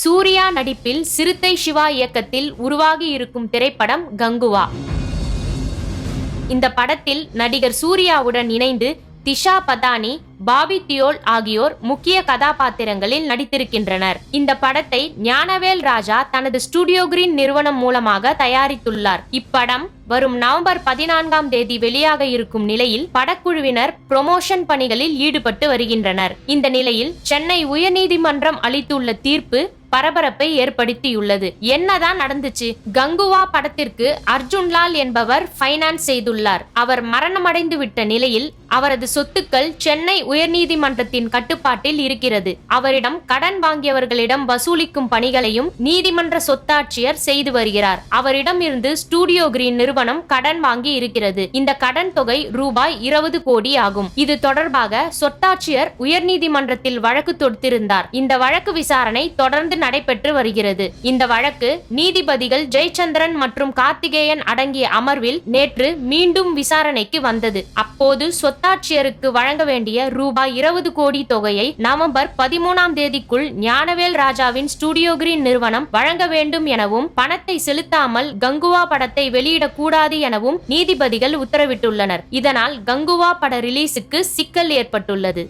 சூர்யா நடிப்பில் சிறுத்தை சிவா இயக்கத்தில் உருவாகி இருக்கும் திரைப்படம் கங்குவா. இந்த படத்தில் நடிகர் சூர்யாவுடன் இணைந்து திஷா பதானி பாபி தியோல் ஆகியோர் முக்கிய கதாபாத்திரங்களில் நடித்திருக்கின்றனர். இந்த படத்தை ஞானவேல் ராஜா தனது ஸ்டுடியோ கிரீன் நிறுவனம் மூலமாக தயாரித்துள்ளார். இப்படம் வரும் நவம்பர் பதினான்காம் தேதி வெளியாக இருக்கும் நிலையில் படக்குழுவினர் ப்ரொமோஷன் பணிகளில் ஈடுபட்டு வருகின்றனர். இந்த நிலையில் சென்னை உயர்நீதிமன்றம் அளித்துள்ள தீர்ப்பு பரபரப்பை ஏற்படுத்தியுள்ளது. என்னதான் நடந்துச்சு? கங்குவா படத்திற்கு அர்ஜுன்லால் என்பவர் பைனான்ஸ் செய்துள்ளார். அவர் மரணமடைந்து விட்ட நிலையில் அவரது சொத்துக்கள் சென்னை உயர்நீதிமன்றத்தின் கட்டுப்பாட்டில் இருக்கிறது. அவரிடம் கடன் வாங்கியவர்களிடம் வசூலிக்கும் பணிகளையும் நீதிமன்ற சொத்தாட்சியர் செய்து வருகிறார். அவரிடம் இருந்து ஸ்டூடியோ கிரீன் நிறுவனம் கடன் வாங்கி இருக்கிறது. இந்த கடன் தொகை ரூபாய் இருபது கோடி ஆகும். இது தொடர்பாக சொத்தாட்சியர் உயர்நீதிமன்றத்தில் வழக்கு தொடுத்திருந்தார். இந்த வழக்கு விசாரணை தொடர்ந்து நடைபெற்று வருகிறது. இந்த வழக்கு நீதிபதிகள் ஜெயச்சந்திரன் மற்றும் கார்த்திகேயன் அடங்கிய அமர்வில் நேற்று மீண்டும் விசாரணைக்கு வந்தது. அப்போது சொத்தாட்சியருக்கு வழங்க வேண்டிய ரூபாய் இருபது கோடி தொகையை நவம்பர் பதிமூணாம் தேதிக்குள் ஞானவேல் ராஜாவின் ஸ்டுடியோ கிரீன் நிறுவனம் வழங்க வேண்டும் எனவும் பணத்தை செலுத்தாமல் கங்குவா படத்தை வெளியிடக்கூடாது எனவும் நீதிபதிகள் உத்தரவிட்டுள்ளனர். இதனால் கங்குவா பட ரிலீஸுக்கு சிக்கல் ஏற்பட்டுள்ளது.